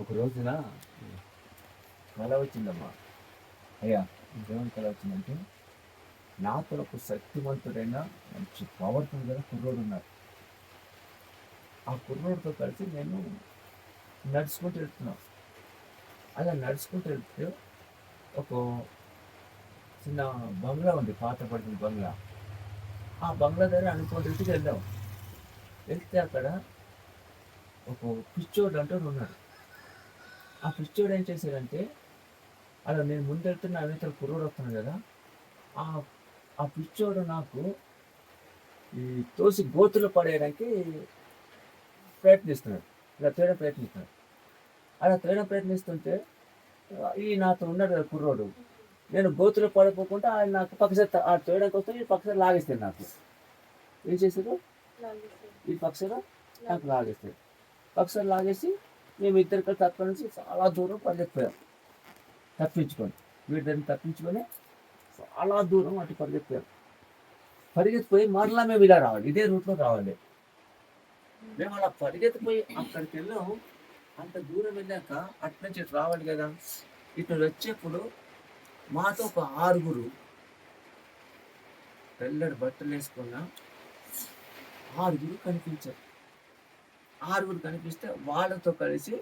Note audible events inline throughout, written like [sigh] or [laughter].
ఒక రోజున కళ వచ్చిందమ్మా. అయ్యా దేవుని కళ వచ్చిందంటే నాతో ఒక శక్తివంతుడైన మంచి పవర్ఫుల్గా కుర్రోడు ఉన్నారు ఆ కుర్రోడితో కలిసి నేను నడుచుకుంటూ వెళ్తున్నా. అలా నడుచుకుంటూ వెళ్తే ఒక చిన్న బంగ్లా ఉంది పాత పడిన బంగ్లా. ఆ బంగ్లా దగ్గర అనుకోండి వెళ్ళాం వెళ్తే అక్కడ ఒక పిచ్చోడు అంటూ ఉన్నాడు. ఆ పిచ్చోడు ఏం చేశాడంటే అలా నేను ముందు వెళ్తున్న అవితల కుర్రోడు వస్తున్నాడు కదా ఆ ఆ పిచ్చోడు నాకు ఈ తోసి గోతులు పడేయడానికి ప్రయత్నిస్తున్నాడు. ఇలా తేడా ప్రయత్నిస్తున్నాడు. అలా తేడా ప్రయత్నిస్తుంటే ఈ నాతో ఉన్నాడు కదా కుర్రోడు. నేను గోతులు పడిపోకుండా ఆయన నాకు పక్కసారి ఆ తేడానికి వస్తే ఈ పక్కసారి లాగేస్తాడు నాకు. ఏం చేశారు ఈ పక్షులు నాకు లాగేస్తాయి పక్షులు లాగేసి మేము ఇద్దరు కలిసి అక్కడి నుంచి చాలా దూరం పరిగెత్తిపోయాం. తప్పించుకొని వీటిని తప్పించుకొని చాలా దూరం అటు పరిగెత్తిపోయాం. పరిగెత్తిపోయి మరలా మేము ఇలా రావాలి ఇదే రూట్లో రావాలి. మేము అలా పరిగెత్తిపోయి అక్కడికి వెళ్ళాం. అంత దూరం వెళ్ళాక అటు నుంచి ఇటు రావాలి కదా. ఇటు వచ్చేప్పుడు మాతో ఒక ఆరుగురు తెల్లడి బట్టలు వేసుకున్న ఆరుగురు కనిపించారు. ఆరుగురు కనిపిస్తే వాళ్ళతో కలిసి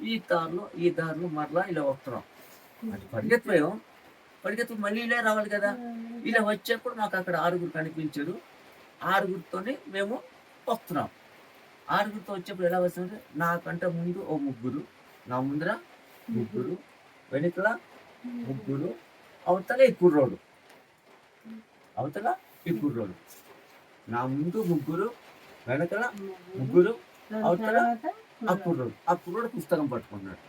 ఈ దారిలో ఈ దారిలో మరలా ఇలా వస్తున్నాం. అది పరిగెత్తిపోయాం పరిగెత్తి మళ్ళీ ఇలా రావాలి కదా. ఇలా వచ్చేప్పుడు మాకు అక్కడ ఆరుగురు కనిపించారు. ఆరుగురితోనే మేము వస్తున్నాం. ఆరుగురితో వచ్చేప్పుడు ఎలా వస్తుందంటే నాకంటే ముందు ఓ ముగ్గురు నా ముందర ముగ్గురు వెనుకల ముగ్గురు అవతల ఈ కుర్రోడు అవతల ఈ కుర్రోడు నా ముందు ముగ్గురు వెనకల ముగ్గురు అవతల ఆ కుర్రోడు. ఆ కుర్రోడు పుస్తకం పట్టుకున్నాడు.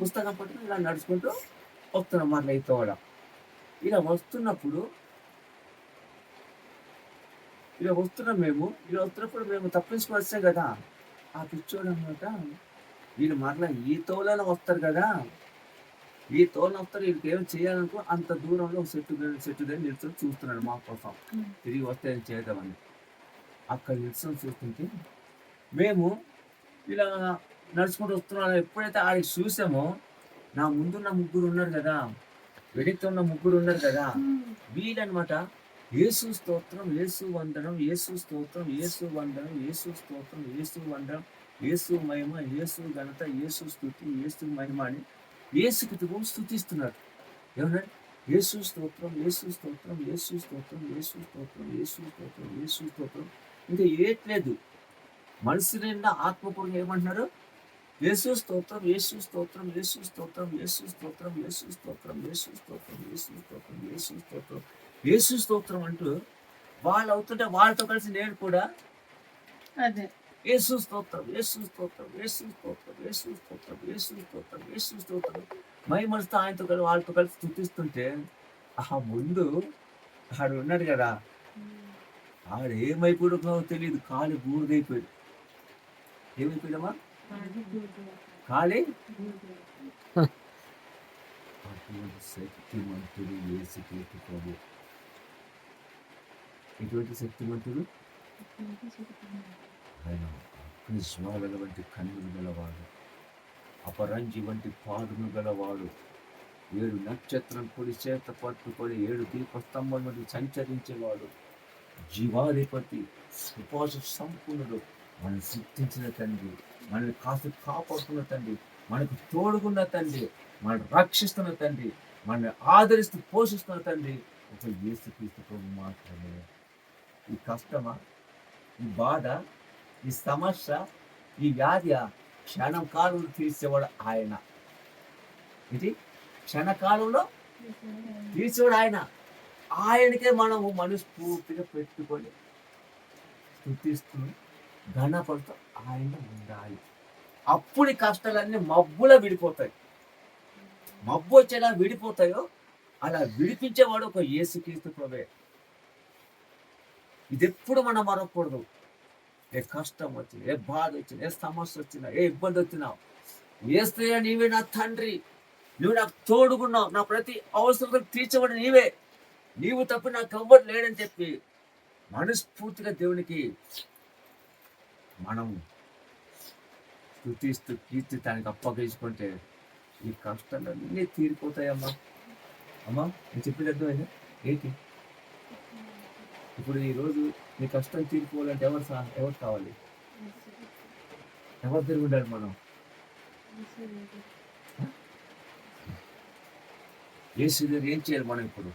పుస్తకం పట్టుకుని ఇలా నడుచుకుంటూ వస్తున్నాం మన ఈ తోడ ఇలా వస్తున్నప్పుడు ఇలా వస్తున్నాం మేము. ఇలా వస్తున్నప్పుడు మేము తప్పించుకుని వచ్చాం కదా. ఆ పిచ్చోడు అనమాట వీళ్ళు మరలా ఈ తోలలో వస్తారు కదా. ఈ తోలను వస్తారు వీళ్ళకి ఏం చేయాలనుకో అంత దూరంలో చెట్టు చెట్టు దగ్గర నిల్చొని చూస్తున్నాడు మా కోసం. తిరిగి వస్తే చేద్దామని. అక్కడ నిల్చొని చూస్తుంటే మేము ఇలా నడుచుకుంటూ వస్తున్నాం. ఎప్పుడైతే ఆడికి చూసామో నా ముందున్న ముగ్గురు ఉన్నారు కదా వెనక్తున్న ముగ్గురు ఉన్నారు కదా వీళ్ళనమాట యేసు స్తోత్రం యేసు వందనం యేసు స్తోత్రం యేసు వందనం యేసు స్తోత్రం యేసు వందనం యేసు మహిమ యేసు ఘనత యేసు స్థుతి యేసు మహిమ అని యేసుకి స్థుతిస్తున్నారు ఏమన్నా? యేసు స్తోత్రం యేసు స్తోత్రం యేసు స్తోత్రం యేసు స్తోత్రం యేసు స్తోత్రం యేసు స్తోత్రం. ఇంకా ఏట్లేదు మనసు నిండా ఆత్మపూర్వం ఏమంటున్నారు యేసు స్తోత్రం యేసు స్తోత్రం యేసు స్తోత్రం యేసు స్తోత్రం యేసు స్తోత్రం యేసు స్తోత్రం యేసు స్తోత్రం యేసు స్తోత్రం యేసు స్తోత్రం అంటూ వాళ్ళు అవుతుంటే వాళ్ళతో కలిసి నేను కూడా అదే యేసు స్తోత్రం యేసు స్తోత్రం యేసు స్తోత్రం యేసు స్తోత్రం యేసు స్తోత్రం యేసు స్తోత్రం మై మనసుతో ఆయనతో కలిసి వాళ్ళతో కలిసి స్థుతిస్తుంటే ఆ ముందు ఆడు ఉన్నాడు కదా ఆడు ఏమైపోయాడో తెలియదు కాలి బూడిదైపోయాడు ఏమైపోయాడమ్మా కాలి అటువంటి శక్తిమంతుడు ప్రభు. ఇటువంటి శక్తిమంతుడు? ఆయన అగ్నిజ్వాలల వంటి కన్నులు గలవాడు. అపరంజి వంటి పాదును గలవాడు. ఏడు నక్షత్రం పొడి చేత పట్టుకొని ఏడు దీపస్తంభం నుండి సంచరించేవాడు. జీవాధిపతి ఉపాస సంపూర్ణుడు. మనల్ని సిద్ధించిన తండ్రి మనల్ని కాస్త కాపాడుతున్న తండ్రి మనకు తోడుగున్న తండ్రి మనల్ని రక్షిస్తున్న తండ్రి మనల్ని ఆదరిస్తూ పోషిస్తున్న తండ్రి ఒక యేసుక్రీస్తు ప్రభు మాత్రమే. ఈ కష్టమా? ఈ బాధ? ఈ సమస్య? ఈ వ్యాధి? క్షణం కాలంలో తీర్చేవాడు ఆయన. ఇది క్షణకాలంలో తీర్చేవాడు ఆయన. ఆయనకే మనము మనస్ఫూర్తిగా పెట్టుకొని స్థుతిస్తూ ఘనపడుతూ ఆయన ఉండాలి. అప్పుడు కష్టాలన్నీ మబ్బుల విడిపోతాయి. మబ్బు వచ్చేలా విడిపోతాయో అలా విడిపించేవాడు ఒక యేసుక్రీస్తు ప్రభే. ఇది ఎప్పుడు మనం మరవకూడదు. ఏ కష్టం వచ్చినా ఏ బాధ వచ్చినా ఏ సమస్య వచ్చినా ఏ ఇబ్బంది వచ్చినా ఏస్తయ్యా నీవే నా తండ్రి. నువ్వు నాకు తోడుకున్నావు నా ప్రతి అవసరం తీర్చబడి నీవే. నీవు తప్ప నాకు ఎవ్వరు లేడని చెప్పి మనస్ఫూర్తిగా దేవునికి మనం స్థుతిస్తూ కీర్తి దానికి అప్పగించుకుంటే ఈ కష్టాలన్నీ తీరిపోతాయమ్మా. అమ్మా నేను చెప్పేది అర్థమైందా? ఏంటి? ఇప్పుడు ఈరోజు నీ కష్టం తీరిపోవాలంటే ఎవరు సా ఎవరు కావాలి? ఎవరు తిరిగి ఉండాలి మనం? ఏ దగ్గర ఏం చేయాలి మనం ఇప్పుడు?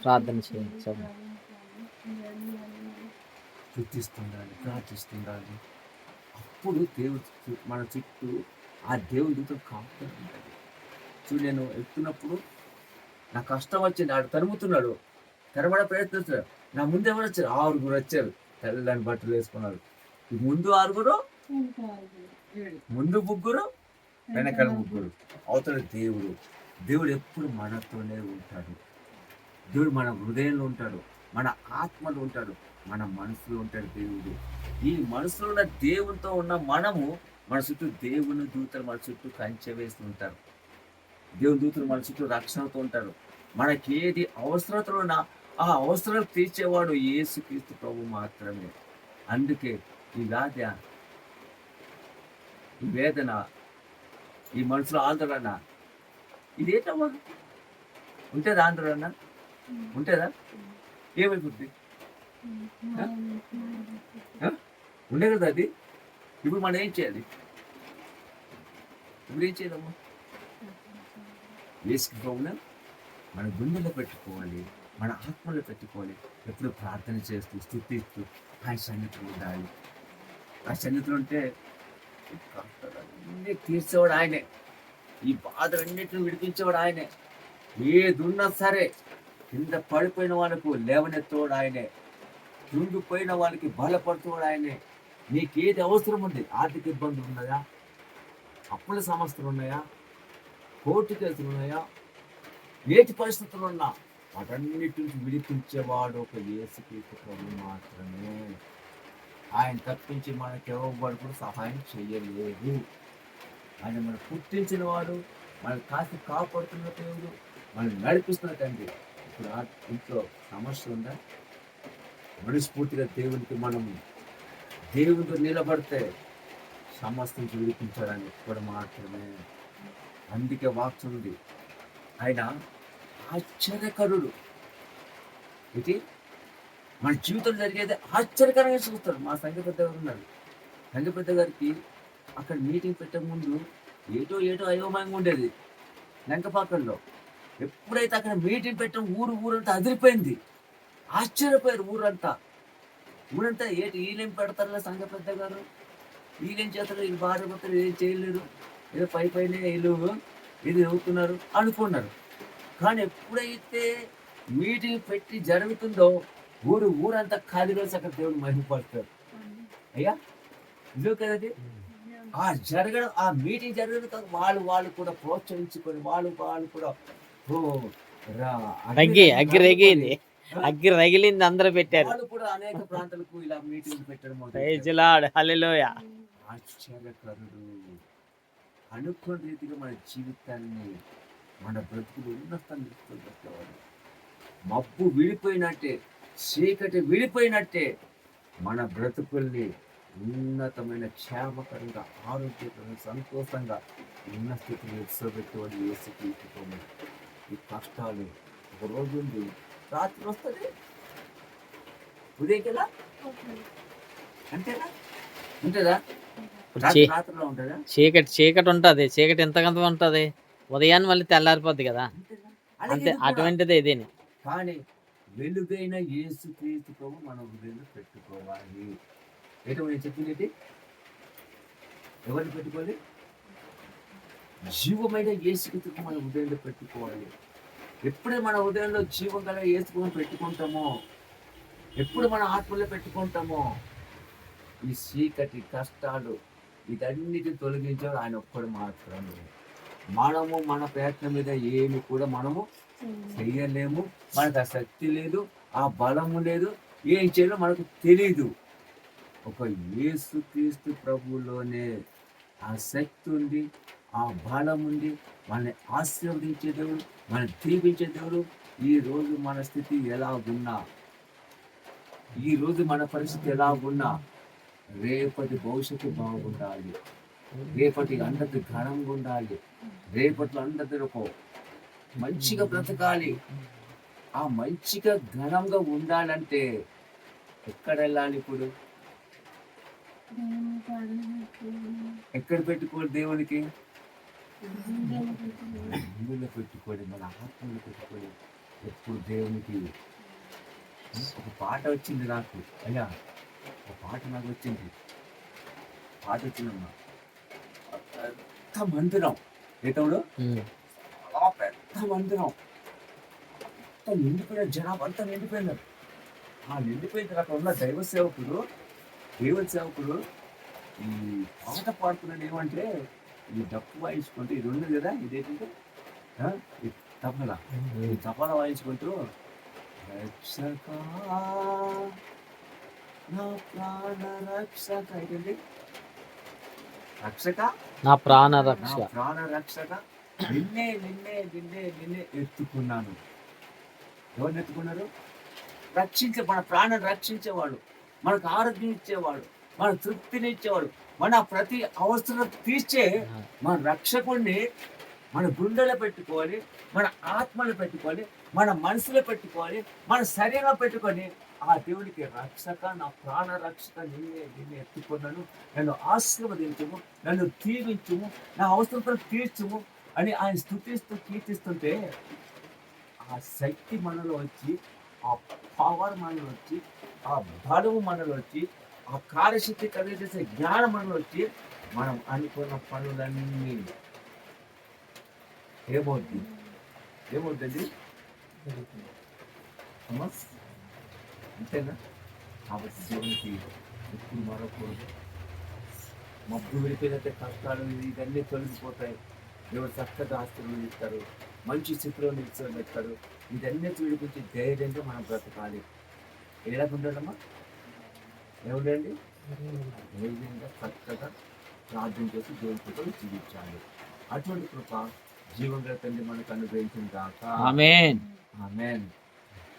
ప్రార్థన చేయాలి స్థుతిస్తుండాలి ప్రార్థిస్తుండాలి. అప్పుడు దేవుడు మన చుట్టూ ఆ దేవుడితో కాపుతూ ఉండాలి. చూడు నేను ఎత్తున్నప్పుడు నా కష్టం వచ్చింది ఆడు తరుముతున్నాడు. తరమడ ప్రయత్నిస్తున్నాడు. నా ముందు ఎవరు వచ్చారు? ఆరుగురు వచ్చారు. తెల్లని బట్టలు వేసుకున్నారు. ముందు ఆరుగురు ముందు ముగ్గురు వెనకాల ముగ్గురు. అవతల దేవుడు. దేవుడు ఎప్పుడు మనతోనే ఉంటాడు. దేవుడు మన హృదయంలో ఉంటాడు. మన ఆత్మలో ఉంటాడు మన మనసులో ఉంటాడు దేవుడు. ఈ మనసులో ఉన్న దేవునితో ఉన్న మనము మన చుట్టూ దేవుని దూతలు మన చుట్టూ కంచె వేస్తూ ఉంటారు. దేవుని దూతలు మన చుట్టూ రక్షణతో ఉంటారు. మనకి ఏది అవసరతలో ఉన్నా ఆ అవసరాలు తీర్చేవాడు యేసుక్రీస్తు ప్రభు మాత్రమే. అందుకే ఈ వ్యాధి ఈ వేదన ఈ మనసులో ఆందోళన ఇదేటమ్మా? ఉంటుందా ఆందోళన? ఉంటుందా? ఏమైపోతుంది ఉండే కదా అది? ఇప్పుడు మనం ఏం చేయాలి? ఇప్పుడు ఏం చేయాలమ్మా? వేసుకుపోవునా మన గుండెలో పెట్టుకోవాలి మన ఆత్మలో పెట్టుకోవాలి. ఎప్పుడు ప్రార్థన చేస్తూ స్థుతిస్తూ ఆయన సన్నిధిలో ఉండాలి. ఆ సన్నిధిలో ఉంటే కష్టాలన్నీ తీర్చేవాడు ఆయనే. ఈ బాధలన్నింటిని విడిపించేవాడు ఆయనే. ఏదున్నా సరే కింద పడిపోయిన వాళ్ళకు లేవనెత్తోడు ఆయనే. కృంగిపోయిన వాళ్ళకి బలపడుతోడు ఆయనే. నీకేది అవసరం ఉంది? ఆర్థిక ఇబ్బందులు ఉన్నాయా? అప్పుల సమస్యలు ఉన్నాయా? కోర్టు కేసులు ఉన్నాయా? ఏటి పరిస్థితులు ఉన్నా వాటన్నిటి నుంచి విడిపించేవాడు ఒక యేసుక్రీస్తు ప్రభు మాత్రమే. ఆయన తప్పించి మనకి ఎవరు కూడా సహాయం చేయలేదు. ఆయన మనం పుట్టించిన వాడు మన కాసి కాపాడుతున్న దేవుడు మనం నడిపిస్తున్న తండ్రి. ఇప్పుడు ఆ ఇంట్లో సమస్య ఉందా? మనస్ఫూర్తిగా దేవునికి మనం దేవునితో నిలబడితే సమస్తం చూపించాలని కూడా మాత్రమే. అందుకే వాక్చుంది ఆయన ఆశ్చర్యకరుడు. ఇది మన జీవితం జరిగేది ఆశ్చర్యకరంగా చూస్తాడు మా సంఘ పెద్ద గారు ఉన్నారు. సంఘ పెద్ద గారికి అక్కడ మీటింగ్ పెట్టే ముందు ఏటో ఏటో అయోమయంగా ఉండేది. లంకపాకంలో ఎప్పుడైతే అక్కడ మీటింగ్ పెట్టడం ఊరు ఊరంతా అదిరిపోయింది. ఆశ్చర్యపోయారు ఊరంతా. ఊరంతా ఏంటి వీళ్ళేం పెడతారులే సంఘ పెద్ద గారు వీళ్ళేం చేస్తారు? వీళ్ళు భార్య భర్తలు ఏం చేయలేరు? ఏదో పై పైన వీళ్ళు ఇది అవుతున్నారు అనుకున్నారు. కానీ ఎప్పుడైతే మీటింగ్ పెట్టి జరుగుతుందో ఊరు ఊరంతా ఖాళీ రోజు అక్కడ దేవుడు మహిమపడతారు అయ్యా ఇదో కదండి ఆ జరగడం ఆ మీటింగ్ జరగడం వాళ్ళు వాళ్ళు కూడా ప్రోత్సహించుకొని వాళ్ళు వాళ్ళు కూడా ఓ రా. అగ్గి అగ్గి రగిలింది [laughs] అగ్గి రగిలింది అందరూ పెట్టారు. అనేక ప్రాంతాలకు ఇలా మీటింగ్ పెట్టడం హల్లెలూయా ఆశ్చర్యకరుడు. అనుకున్న రీతిగా మన జీవితాన్ని మన బ్రతుకులు ఉన్నత పెట్టేవాడు మబ్బు విడిపోయినట్టే చీకటి విడిపోయినట్టే మన బ్రతుకుల్ని ఉన్నతమైన క్షేమకరంగా ఆరోగ్యకరంగా సంతోషంగా ఉన్న స్థితిని ఎత్తుపెట్టేవాడు ఏసుక్రీస్తుతోనే ఈ కష్టాలు ఒక రోజు ఉంది రాత్రి వస్తుంది. ఉదయం కదా అంతేనా? ఉంటుందా? రాత్రిలో చీకటి చీకటి ఉంటది. చీకటి ఎంతకంత ఉంటది? ఉదయాన్ని మళ్ళీ తెల్లారిపోద్ది కదా? అంతే. అటువంటిదే ఇదేని కానీ వెలుగైన యేసు క్రీస్తు ప్రభు మనం హృదయంలో పెట్టుకోవాలి. ఏంటో నేను చెప్పింది? ఎవరిని పెట్టుకోవాలి? జీవమైన యేసుక్రీస్తుకు మన హృదయంలో పెట్టుకోవాలి. ఎప్పుడే మన హృదయంలో జీవం గల ఏసుకుని పెట్టుకుంటామో ఎప్పుడు మన ఆత్మలో పెట్టుకుంటామో ఈ చీకటి కష్టాలు ఇదన్నిటిని తొలగించాడు ఆయన ఒక్కడు మాత్రమే. మనము మన ప్రయత్నం మీద ఏమి కూడా మనము చెయ్యలేము. మనకు ఆ శక్తి లేదు ఆ బలము లేదు ఏం చేయాలో మనకు తెలియదు ఒక యేసుక్రీస్తు ప్రభువులోనే ఆ శక్తి ఉంది. ఆ బలం ఉంది మనల్ని ఆశీర్వదించే దేవుడు మనం దీవించే దేవుడు ఈ రోజు మన స్థితి ఎలా ఉన్నా ఈ రోజు మన పరిస్థితి ఎలా ఉన్నా రేపటి భవిష్యత్తు బాగుండాలి. రేపటి అందరి ఘనంగా ఉండాలి. రేపట్లో అందరి ఒక మంచిగా బ్రతకాలి. ఆ మంచిగా ఘనంగా ఉండాలంటే ఎక్కడ వెళ్ళాలి ఇప్పుడు. ఎక్కడ పెట్టుకోవాలి దేవునికి. అందులో పెట్టుకోండి మన ఆత్మలో పెట్టుకోండి ఎప్పుడు దేవునికి ఒక పాట వచ్చింది నాకు. అయ్యా ఒక పాట నాకు వచ్చింది. పాట వచ్చిందమ్మా. పెద్ద మందిరం. ఏటవుడు ఉమ్. చాలా పెద్ద మందిరం. అంతా నిండిపోయిన జనాభా అంతా నిండిపోయినారు ఆ నిండిపోయిన తర్వాత ఉన్న దైవ సేవకుడు దైవ సేవకుడు ఈ పాట పాడుతున్నాడు ఏమంటే ఈ డప్పు వాయించుకుంటూ ఇది ఉంది కదా ఇదేంటంటే? తబలా. ఈ తబలా వాయించుకుంటూ రక్షక నా ప్రాణ రక్షక ఏంటండి? రక్షక? నా ప్రాణ రక్ష. ప్రాణ రక్షక. నిన్నే నిన్నే నిన్నే నిన్నే ఎత్తుకున్నాను. ఎవరిని ఎత్తుకున్నారు? రక్షించే మన ప్రాణం రక్షించేవాడు. మనకు ఆరోగ్యం ఇచ్చేవాడు. మన తృప్తిని ఇచ్చేవాడు. మన ప్రతి అవసరం తీర్చే మన రక్షకుడిని మన గుండెలో పెట్టుకోవాలి మన ఆత్మలో పెట్టుకోవాలి మన మనసులో పెట్టుకోవాలి మన శరీరంలో పెట్టుకొని ఆ దేవుడికి రక్షక నా ప్రాణ రక్షక నిన్నే నిన్నే ఎత్తుకున్నాను. నన్ను ఆశీర్వదించము నన్ను దీవించుము నా అవసరంతో తీర్చుము అని ఆయన స్థుతిస్తూ కీర్తిస్తుంటే ఆ శక్తి మనలో వచ్చి ఆ పవర్ మనలో వచ్చి ఆ బలము మనలో వచ్చి ఆ కార్యశక్తి కలిగజేసే జ్ఞానం మనం వచ్చి మనం అనుకున్న పనులన్నీ ఏమవుద్ది? ఏమవుతుంది అమ్మా అంతేనా? కాబట్టి దేవునికి ఎప్పుడు మరొకూడదు. మబ్బు విడిపోయినట్టే కష్టాలు ఇవన్నీ తొలగిపోతాయి. దేవుడు చక్కగా ఆస్తులు ఇస్తారు మంచి స్థితిలో నిలిచిస్తారు ఇదన్నీ విడిపించి ధైర్యంగా మనం బ్రతకాలి. ఎలా ఉండడమ్మా ఏముండండి ధైర్యంగా చక్కగా ప్రార్థన చేసి దేవుని కృపను జీవించాలి. అటువంటి కృప జీవంగా తండ్రి మనకు అనుగ్రహించిన దాకా ఆమెన్. ఆమెన్.